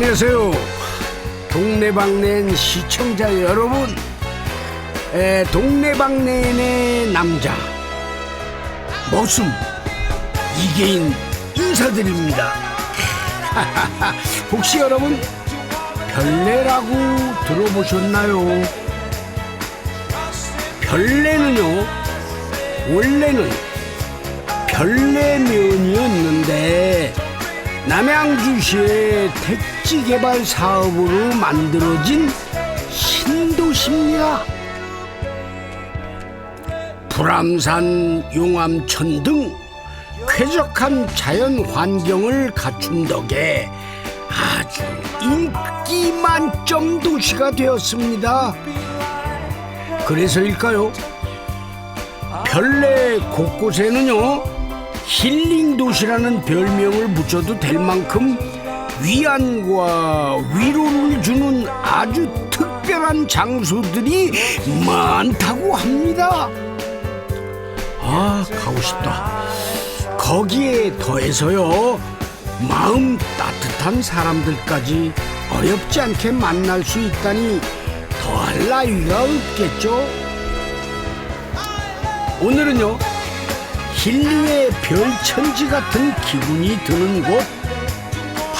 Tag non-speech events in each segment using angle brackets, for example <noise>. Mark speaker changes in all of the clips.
Speaker 1: 안녕하세요. 동네방네 시청자 여러분. 에, 동네방네의 남자. 머슴 이계인 인사드립니다. <laughs> 혹시 여러분 별내라고 들어보셨나요? 별내는요 원래는 별내면이었는데 남양주시의 택 지 개발 사업으로 만들어진 신도시입니다. 불암산, 용암천 등 쾌적한 자연 환경을 갖춘 덕에 아주 인기 만점 도시가 되었습니다. 그래서일까요? 별내 곳곳에는요 힐링 도시라는 별명을 붙여도 될 만큼 위안과 위로를 주는 아주 특별한 장소들이 많다고 합니다. 아 가고 싶다. 거기에 더해서요 마음 따뜻한 사람들까지 어렵지 않게 만날 수 있다니 더할 나위가 없겠죠. 오늘은요 힐링의 별천지 같은 기분이 드는 곳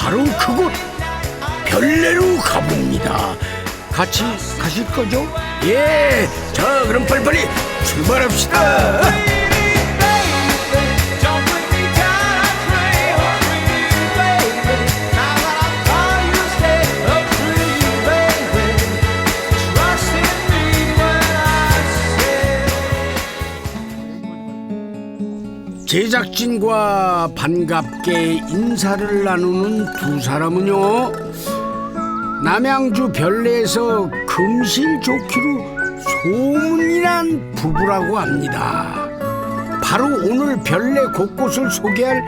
Speaker 1: 바로 그곳 별내로 가봅니다. 같이 가실 거죠? 예. 자 그럼 빨리빨리 출발합시다. 제작진과 반갑게 인사를 나누는 두 사람은요 남양주 별내에서 금실 좋기로 소문이 난 부부라고 합니다. 바로 오늘 별내 곳곳을 소개할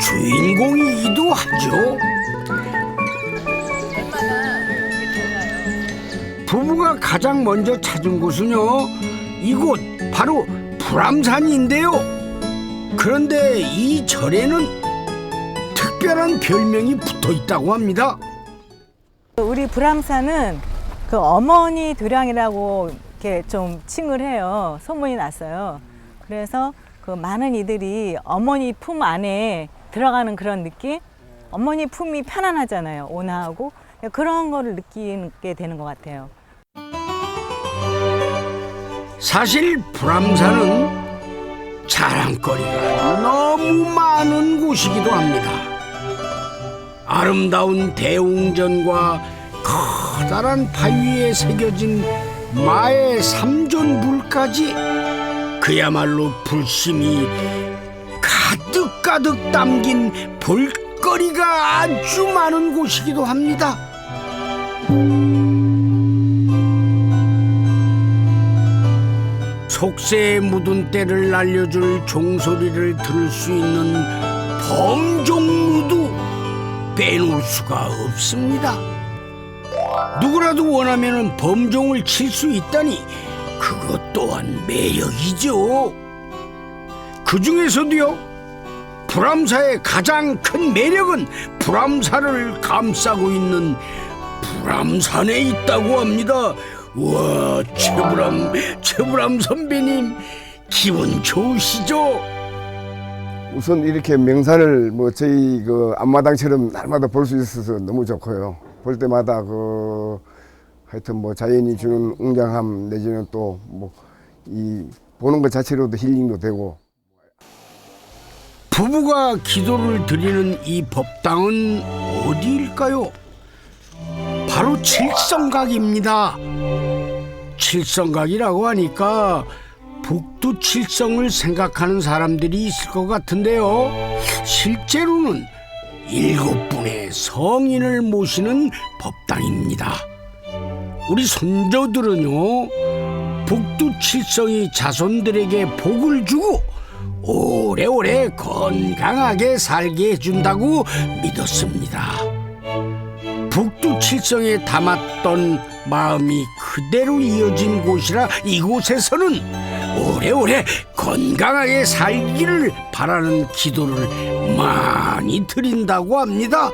Speaker 1: 주인공이기도 하죠. 부부가 가장 먼저 찾은 곳은요 이곳 바로 불암산인데요 그런데 이 절에는 특별한 별명이 붙어 있다고 합니다.
Speaker 2: 우리 불암산은 그 어머니 도량이라고 이렇게 좀 칭을 해요. 소문이 났어요. 그래서 그 많은 이들이 어머니 품 안에 들어가는 그런 느낌? 어머니 품이 편안하잖아요. 온화하고 그런 거를 느끼게 되는 것 같아요.
Speaker 1: 사실 불암산은 자랑거리가 너무 많은 곳이기도 합니다. 아름다운 대웅전과 커다란 바위에 새겨진 마의 삼존불까지 그야말로 불심이 가득가득 담긴 볼거리가 아주 많은 곳이기도 합니다. 속세에 묻은 때를 날려줄 종소리를 들을 수 있는 범종루도 빼놓을 수가 없습니다. 누구라도 원하면 범종을 칠 수 있다니 그것 또한 매력이죠. 그 중에서도요, 불암사의 가장 큰 매력은 불암사를 감싸고 있는 불암산에 있다고 합니다. 와, 최불암, 최불암 선배님, 기분 좋으시죠?
Speaker 3: 우선 이렇게 명산을 뭐 저희 그 앞마당처럼 날마다 볼 수 있어서 너무 좋고요. 볼 때마다 그 하여튼 뭐 자연이 주는 웅장함 내지는 또 뭐 이 보는 것 자체로도 힐링도 되고
Speaker 1: 부부가 기도를 드리는 이 법당은 어디일까요? 바로 칠성각입니다. 칠성각이라고 하니까 북두 칠성을 생각하는 사람들이 있을 것 같은데요. 실제로는 일곱 분의 성인을 모시는 법당입니다. 우리 손자들은요, 북두 칠성이 자손들에게 복을 주고 오래오래 건강하게 살게 해준다고 믿었습니다. 칠성에 담았던 마음이 그대로 이어진 곳이라 이곳에서는 오래오래 건강하게 살기를 바라는 기도를 많이 드린다고 합니다.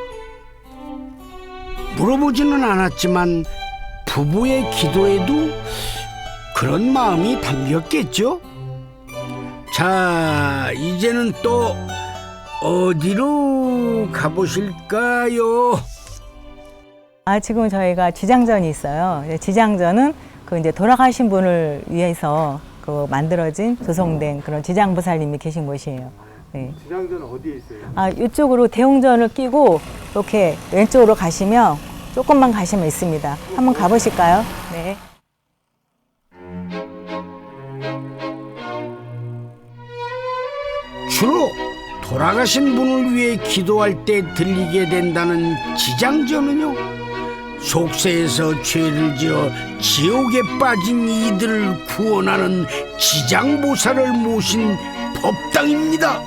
Speaker 1: 물어보지는 않았지만 부부의 기도에도 그런 마음이 담겼겠죠? 자, 이제는 또 어디로 가보실까요?
Speaker 2: 아, 지금 저희가 지장전이 있어요. 예, 지장전은 그 이제 돌아가신 분을 위해서 그 만들어진 조성된 그런 지장보살님이 계신 곳이에요. 네.
Speaker 4: 지장전 어디에 있어요?
Speaker 2: 아, 이쪽으로 대웅전을 끼고 이렇게 왼쪽으로 가시면 조금만 가시면 있습니다. 한번 가보실까요? 네.
Speaker 1: 주로 돌아가신 분을 위해 기도할 때 들리게 된다는 지장전은요 속세에서 죄를 지어 지옥에 빠진 이들을 구원하는 지장보살을 모신 법당입니다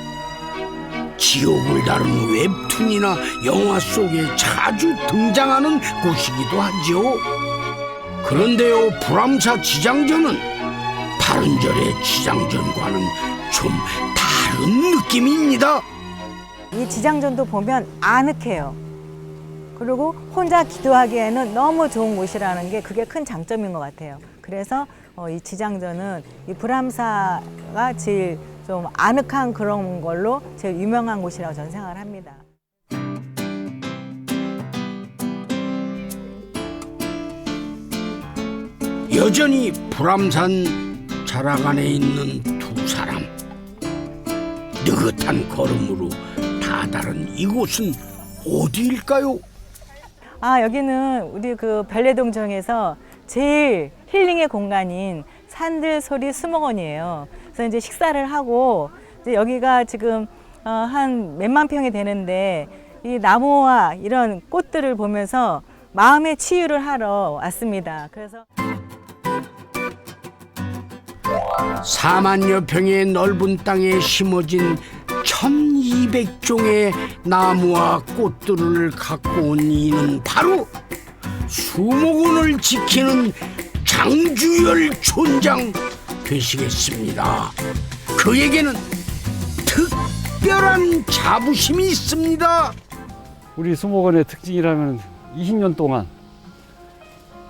Speaker 1: 지옥을 다룬 웹툰이나 영화 속에 자주 등장하는 곳이기도 하죠 그런데요 불암사 지장전은 다른 절의 지장전과는 좀 다른 느낌입니다.
Speaker 2: 이 지장전도 보면 아늑해요. 그리고 혼자 기도하기에는 너무 좋은 곳이라는 게 그게 큰 장점인 것 같아요. 그래서 어, 이 지장전은 이 불암사가 제일 좀 아늑한 그런 걸로 제일 유명한 곳이라고 저는 생각을 합니다.
Speaker 1: 여전히 불암산 자락 안에 있는 두 사람. 느긋한 걸음으로 다다른 이곳은 어디일까요?
Speaker 2: 아, 여기는 우리 그 별내동정에서 제일 힐링의 공간인 산들 소리 수목원이에요. 그래서 이제 식사를 하고 이제 여기가 지금 어, 한 몇만 평이 되는데 이 나무와 이런 꽃들을 보면서 마음의 치유를 하러 왔습니다. 그래서
Speaker 1: 4만여 평의 넓은 땅에 심어진 1200종의 나무와 꽃들을 갖고 온 이는 바로 수목원을 지키는 장주열 촌장 되시겠습니다. 그에게는 특별한 자부심이 있습니다.
Speaker 4: 우리 수목원의 특징이라면 20년 동안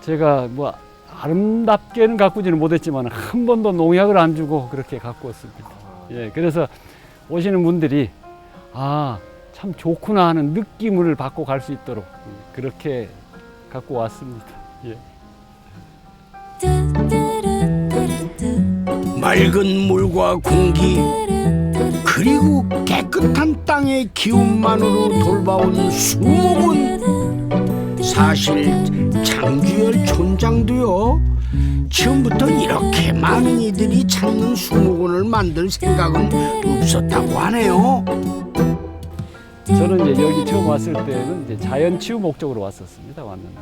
Speaker 4: 제가 뭐 아름답게는 가꾸지는 못했지만 한 번도 농약을 안 주고 그렇게 가꾸었습니다. 예, 그래서 오시는 분들이 아, 참 좋구나 하는 느낌을 받고 갈 수 있도록 그렇게 갖고 왔습니다. 예.
Speaker 1: 맑은 물과 공기 그리고 깨끗한 땅의 기운만으로 돌봐온 수목원 사실 장주열 촌장도요 처음부터 이렇게 많은 이들이 찾는 수목원을 만들 생각은 없었다고 하네요
Speaker 4: 저는 이제 여기 처음 왔을 때는 이제 자연 치유 목적으로 왔었습니다. 왔는데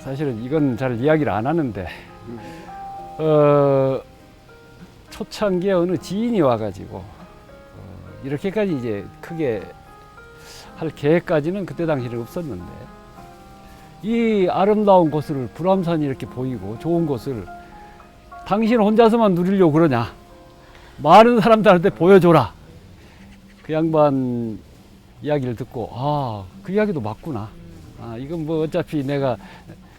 Speaker 4: 사실은 이건 잘 이야기를 안 하는데 어, 초창기에 어느 지인이 와가지고 어, 이렇게까지 이제 크게 할 계획까지는 그때 당시는 없었는데 이 아름다운 곳을 불암산이 이렇게 보이고 좋은 곳을 당신 혼자서만 누리려고 그러냐 많은 사람들한테 보여줘라 그 양반 이야기를 듣고 아 그 이야기도 맞구나 아 이건 뭐 어차피 내가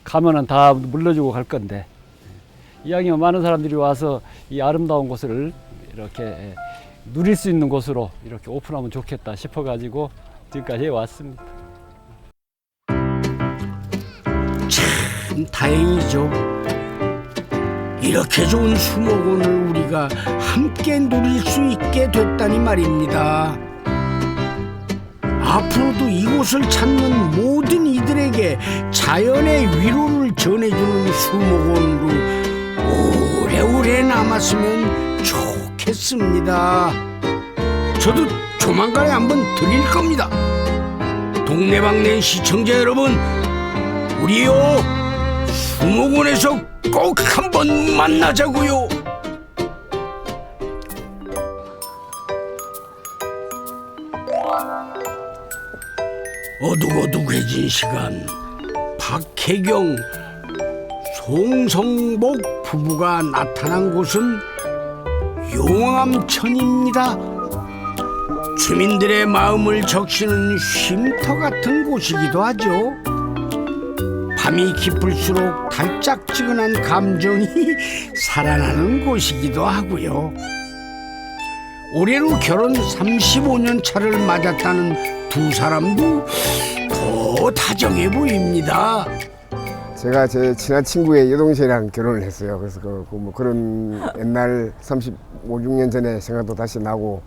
Speaker 4: 가면은 다 물려주고 갈 건데 이왕이면 많은 사람들이 와서 이 아름다운 곳을 이렇게 누릴 수 있는 곳으로 이렇게 오픈하면 좋겠다 싶어가지고 지금까지 왔습니다.
Speaker 1: 참 다행이죠. 이렇게 좋은 수목원을 우리가 함께 누릴 수 있게 됐다니 말입니다. 앞으로도 이곳을 찾는 모든 이들에게 자연의 위로를 전해주는 수목원으로 오래오래 남았으면 좋겠습니다. 저도 조만간에 한번 드릴 겁니다. 동네방네 시청자 여러분, 우리요 수목원에서 꼭 한번 만나자고요. 어둑어둑해진 시간 박혜경 송성복 부부가 나타난 곳은 용암천입니다. 주민들의 마음을 적시는 쉼터 같은 곳이기도 하죠. 밤이 깊을수록 달짝지근한 감정이 <laughs> 살아나는 곳이기도 하고요. 올해로 결혼 35년 차를 맞았다는 두 사람도 더 다정해 보입니다.
Speaker 3: 제가 제 친한 친구의 여동생이랑 결혼을 했어요. 그래서 그, 그뭐 그런 옛날 35, 6년 전에 생각도 다시 나고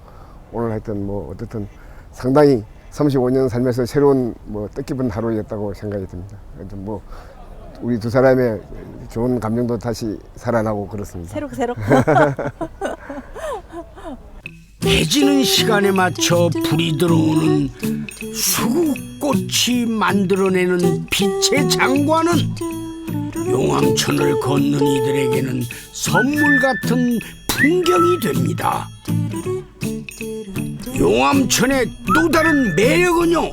Speaker 3: 오늘 하여튼 뭐 어떻든 상당히 35년 살면서 새로운 뭐 뜻깊은 하루였다고 생각이 듭니다. 그래도 뭐 우리 두 사람의 좋은 감정도 다시 살아나고 그렇습니다.
Speaker 2: 새록새록.
Speaker 1: 해지는 <laughs> 시간에 맞춰 불이 들어오는 수국꽃이 만들어내는 빛의 장관은 용암천을 걷는 이들에게는 선물 같은 풍경이 됩니다. 용암천의 또 다른 매력은요.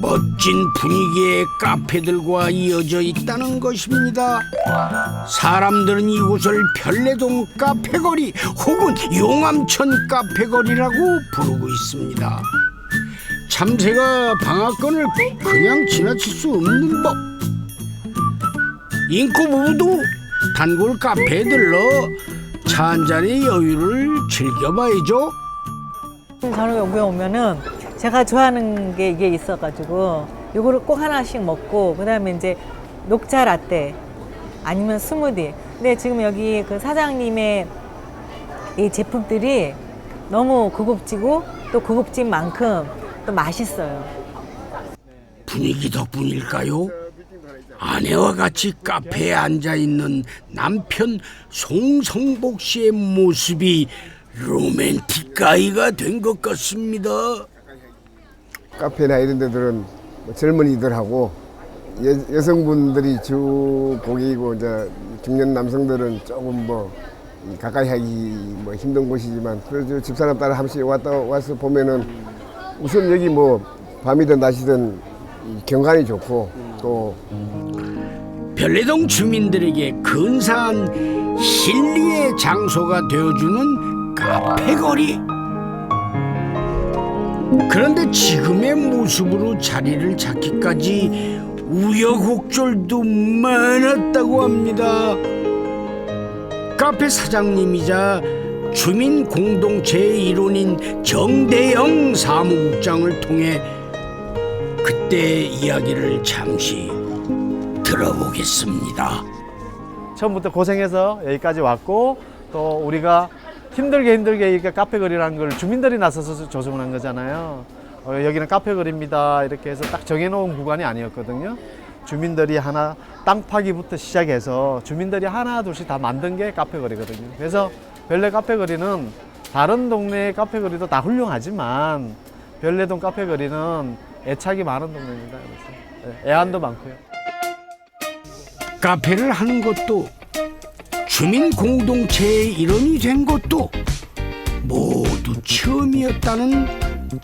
Speaker 1: 멋진 분위기의 카페들과 이어져 있다는 것입니다. 사람들은 이곳을 별내동 카페거리 혹은 용암천 카페거리라고 부르고 있습니다. 참새가 방앗간을 그냥 지나칠 수 없는 법. 인코 부부도 단골 카페에 들러 차 한 잔의 여유를 즐겨봐야죠.
Speaker 2: 저는 여기 오면은 제가 좋아하는 게 이게 있어가지고 요거를 꼭 하나씩 먹고 그다음에 이제 녹차 라떼 아니면 스무디. 근데 지금 여기 그 사장님의 이 제품들이 너무 고급지고 또 고급진 만큼 또 맛있어요.
Speaker 1: 분위기 덕분일까요? 아내와 같이 카페에 앉아 있는 남편 송성복 씨의 모습이 로맨틱 가이가 된 것 같습니다.
Speaker 3: 카페나 이런 데들은 뭐 젊은이들하고 여, 여성분들이 주 고객이고 이제 중년 남성들은 조금 뭐 가까이 하기 뭐 힘든 곳이지만 그래도 집사람 따라 한 번씩 왔다 와서 보면은 우선 여기 뭐 밤이든 낮이든 이 경관이 좋고 또
Speaker 1: 별내동 주민들에게 근사한 힐리의 장소가 되어주는 카페거리. 그런데 지금의 모습으로 자리를 잡기까지 우여곡절도 많았다고 합니다. 카페 사장님이자 주민 공동체의 일원인 정대영 사무국장을 통해 그때 이야기를 잠시 들어보겠습니다.
Speaker 5: 처음부터 고생해서 여기까지 왔고 또 우리가 힘들게 힘들게 이렇게 카페 거리라는 걸 주민들이 나서서 조성을 한 거잖아요. 어, 여기는 카페 거리입니다. 이렇게 해서 딱 정해놓은 구간이 아니었거든요. 주민들이 하나 땅 파기부터 시작해서 주민들이 하나 둘씩 다 만든 게 카페 거리거든요. 그래서 별내 카페 거리는 다른 동네의 카페 거리도 다 훌륭하지만 별내동 카페 거리는 애착이 많은 동네입니다. 그래서 예, 애안도 많고요.
Speaker 1: 카페를 하는 것도 주민 공동체의 일원이 된 것도 모두 처음이었다는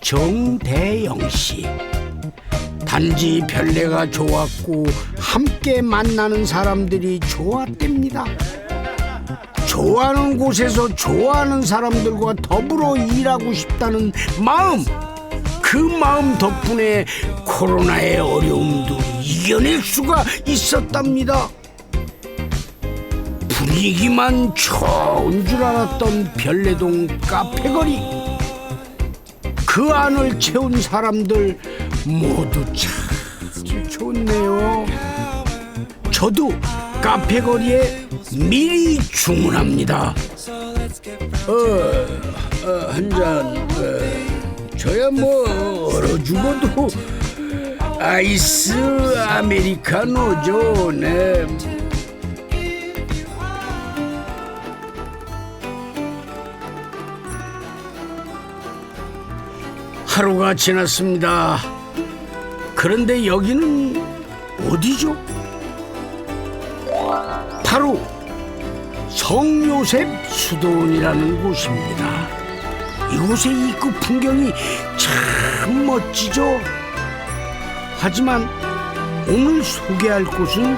Speaker 1: 정대영 씨. 단지 별내가 좋았고 함께 만나는 사람들이 좋았답니다. 좋아하는 곳에서 좋아하는 사람들과 더불어 일하고 싶다는 마음. 그 마음 덕분에 코로나의 어려움도 이겨낼 수가 있었답니다. 분위기만 좋은 줄 알았던 별내동 카페거리. 그 안을 채운 사람들 모두 참 좋네요. 저도 카페거리에 미리 주문합니다. 어, 어, 한 잔. 어, 저야 뭐 얼어 죽어도 아이스 아메리카노죠. 네. 하루가 지났습니다. 그런데 여기는 어디죠? 바로 성요셉 수도원이라는 곳입니다. 이곳의 입구 풍경이 참 멋지죠? 하지만 오늘 소개할 곳은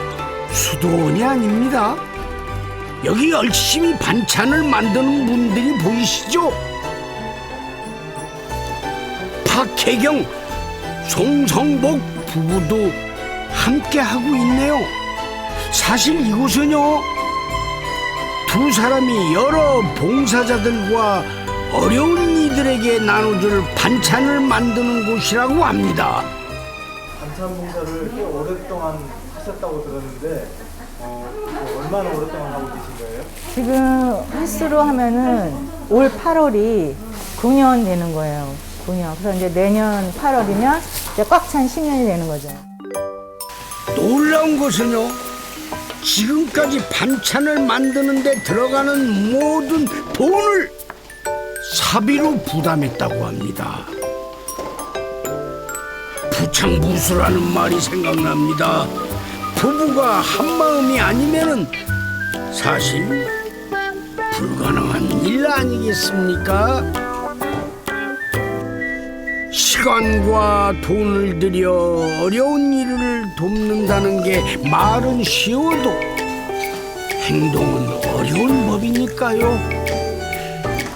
Speaker 1: 수도원이 아닙니다. 여기 열심히 반찬을 만드는 분들이 보이시죠? 박혜경, 송성복 부부도 함께 하고 있네요. 사실 이곳은요, 두 사람이 여러 봉사자들과 어려운 이들에게 나눠줄 반찬을 만드는 곳이라고 합니다.
Speaker 5: 반찬 봉사를 꽤 오랫동안 하셨다고 들었는데 어, 얼마나 오랫동안 하고 계신 거예요?
Speaker 2: 지금 횟수로 하면은 올 8월이 9년 되는 거예요. 9년. 그래서 이제 내년 8월이면 이제 꽉 찬 10년이 되는 거죠.
Speaker 1: 놀라운 것은요, 지금까지 반찬을 만드는데 들어가는 모든 돈을 사비로 부담했다고 합니다. 부창부수라는 말이 생각납니다. 부부가 한 마음이 아니면은 사실 불가능한 일 아니겠습니까? 시간과 돈을 들여 어려운 일을 돕는다는 게 말은 쉬워도 행동은 어려운 법이니까요.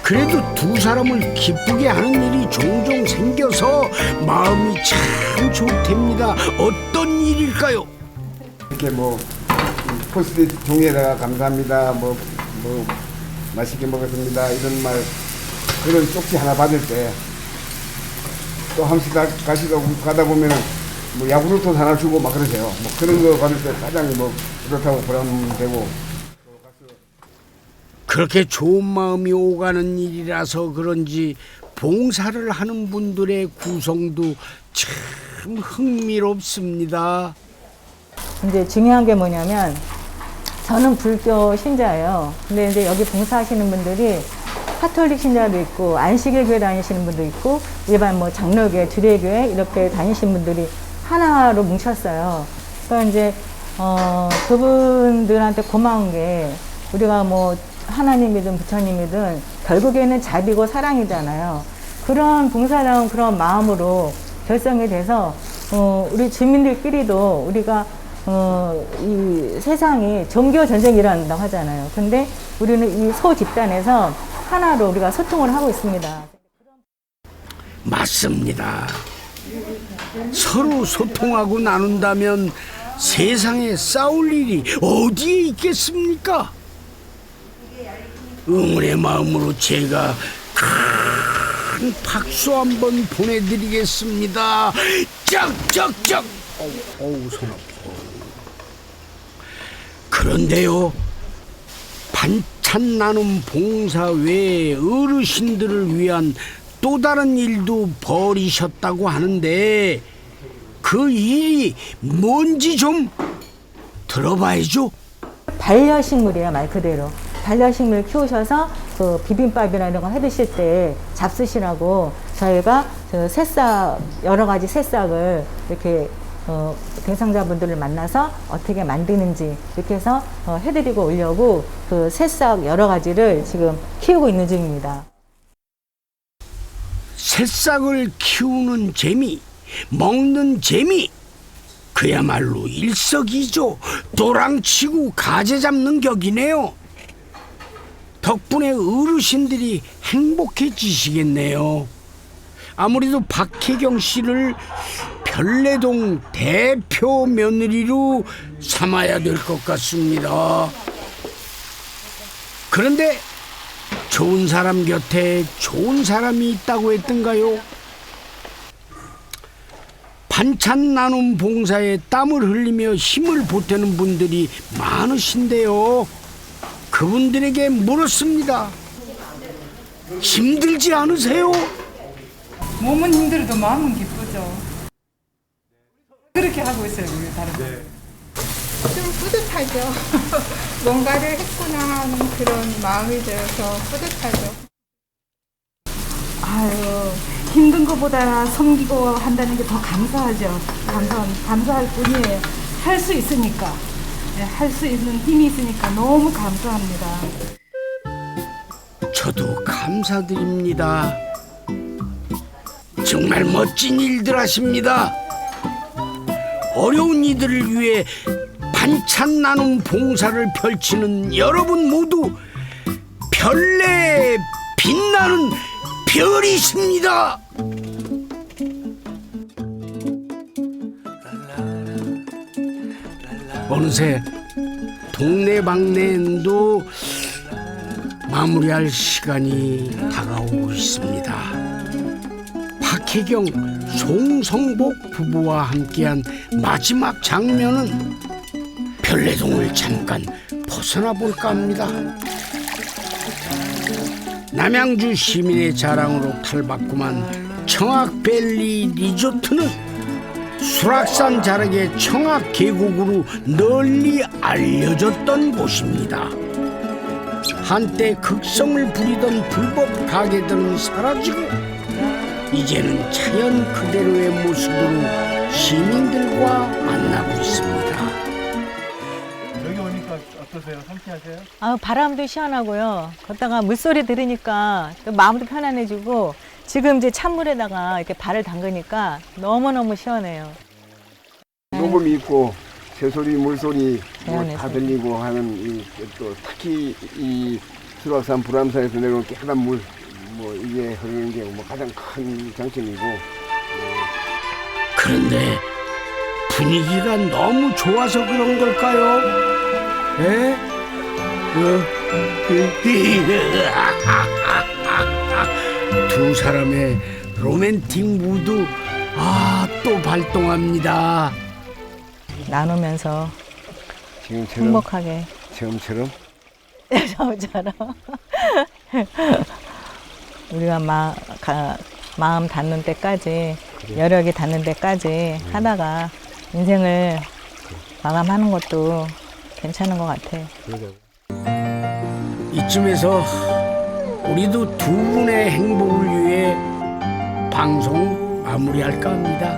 Speaker 1: 그래도 두 사람을 기쁘게 하는 일이 종종 생겨서 마음이 참 좋답니다. 어떤 일일까요?
Speaker 3: 이렇게 뭐 포스트잇 종이에다가 감사합니다. 뭐, 뭐 맛있게 먹었습니다. 이런 말 그런 쪽지 하나 받을 때또 가, 가시다 가다 보면은 뭐 야구르토 하나 주고 막 그러세요. 뭐 그런 거 받을 때 가장 뭐 뿌듯하고 보람되고
Speaker 1: 그렇게 좋은 마음이 오가는 일이라서 그런지 봉사를 하는 분들의 구성도 참 흥미롭습니다.
Speaker 2: 이제 중요한 게 뭐냐면 저는 불교 신자예요. 근데 이제 여기 봉사하시는 분들이 카톨릭 신자도 있고 안식일 교회 다니시는 분도 있고 일반 뭐 장로교회, 주례교회 이렇게 다니시는 분들이 하나로 뭉쳤어요. 그러니까 이제 어 그분들한테 고마운 게 우리가 뭐 하나님이든 부처님이든 결국에는 자비고 사랑이잖아요. 그런 봉사다운 그런 마음으로 결성이 돼서 어, 우리 주민들끼리도 우리가 어, 이 세상이 종교 전쟁이 일어난다고 하잖아요. 근데 우리는 이 소 집단에서 하나로 우리가 소통을 하고 있습니다.
Speaker 1: 맞습니다. 서로 소통하고 나눈다면 세상에 싸울 일이 어디에 있겠습니까? 응원의 마음으로 제가 큰 박수 한번 보내드리겠습니다. 짝짝짝. 어우, 어우 손 아파. 그런데요. 반찬 나눔 봉사 외에 어르신들을 위한 또 다른 일도 벌이셨다고 하는데 그 일이 뭔지 좀 들어봐야죠.
Speaker 2: 반려식물이에요, 말 그대로. 반려식물 키우셔서 그 비빔밥이나 이런 거 해 드실 때 잡수시라고 저희가 그 새싹, 여러 가지 새싹을 이렇게 어, 대상자분들을 만나서 어떻게 만드는지 이렇게 해서 어, 해드리고 오려고 그 새싹 여러 가지를 지금 키우고 있는 중입니다.
Speaker 1: 새싹을 키우는 재미, 먹는 재미. 그야말로 일석이조 도랑치고 가재 잡는 격이네요. 덕분에 어르신들이 행복해지시겠네요. 아무래도 박혜경 씨를 별내동 대표 며느리로 삼아야 될 것 같습니다. 그런데 좋은 사람 곁에 좋은 사람이 있다고 했던가요? 반찬 나눔 봉사에 땀을 흘리며 힘을 보태는 분들이 많으신데요. 그분들에게 물었습니다. 힘들지 않으세요?
Speaker 6: 몸은 힘들어도 마음은 기쁘죠. 그렇게 하고 있어요, 우리 다른
Speaker 7: 좀 뿌듯하죠. <laughs> 뭔가를 했구나 하는 그런 마음이 들어서 뿌듯하죠.
Speaker 6: 아유, 힘든 것보다 섬기고 한다는 게 더 감사하죠. 감사, 감사할 뿐이에요. 할 수 있으니까. 네, 할수 있는 힘이 있으니까 너무 감사합니다.
Speaker 1: 저도 감사드립니다. 정말 멋진 일들 하십니다. 어려운 이들을 위해 반찬 나눔 봉사를 펼치는 여러분 모두 별내 빛나는 별이십니다. 어느새 동네 방네도 마무리할 시간이 다가오고 있습니다. 박혜경, 송성복 부부와 함께한 마지막 장면은 별내동을 잠깐 벗어나 볼까 합니다. 남양주 시민의 자랑으로 탈바꿈한 청악밸리 리조트는 수락산 자락의 청악 계곡으로 널리 알려졌던 곳입니다. 한때 극성을 부리던 불법 가게들은 사라지고 이제는 자연 그대로의 모습으로 시민들과 만나고 있습니다.
Speaker 5: 여기 오니까 어떠세요? 상쾌하세요?
Speaker 2: 아, 바람도 시원하고요. 걷다가 물소리 들으니까 또 마음도 편안해지고 지금 이제 찬물에다가 이렇게 발을 담그니까 너무너무 시원해요.
Speaker 3: 녹음이 있고 새소리 물소리 뭐 다. 들리고 하는 이 또 특히 이 수락산 불암산에서 내려온 깨끗한 물 뭐 이게 흐르는 게 뭐 가장 큰 장점이고
Speaker 1: 그런데 분위기가 너무 좋아서 그런 걸까요? 에? 어? <laughs> <laughs> 두 사람의 로맨틱 무드 아 또 발동합니다.
Speaker 2: 나누면서
Speaker 3: 지금처럼?
Speaker 2: 행복하게.
Speaker 3: 처음처럼?
Speaker 2: 저처럼. <laughs> 우리가 마, 가, 마음 닿는 때까지 여력이 닿는 때까지 하다가 인생을 마감하는 것도 괜찮은 것 같아.
Speaker 1: 이쯤에서 우리도 두 분의 행복을 위해 방송 마무리할까 합니다.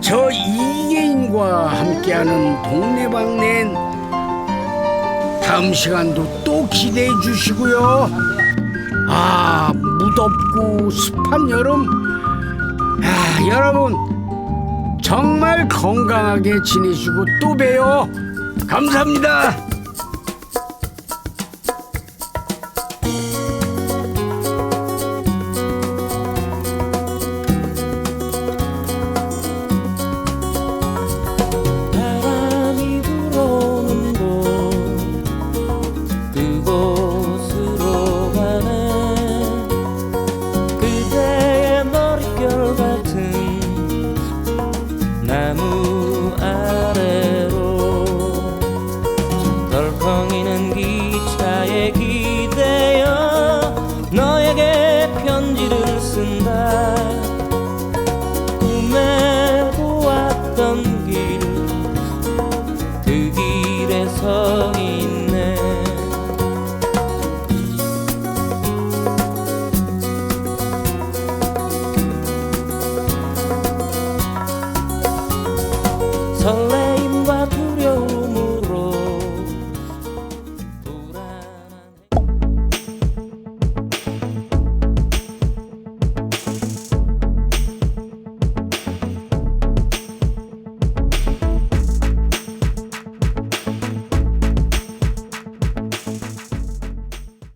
Speaker 1: 저 이계인과 함께하는 동네방네 다음 시간도 또 기대해 주시고요. 아 무덥고 습한 여름 아 여러분 정말 건강하게 지내시고 또 봬요. 감사합니다.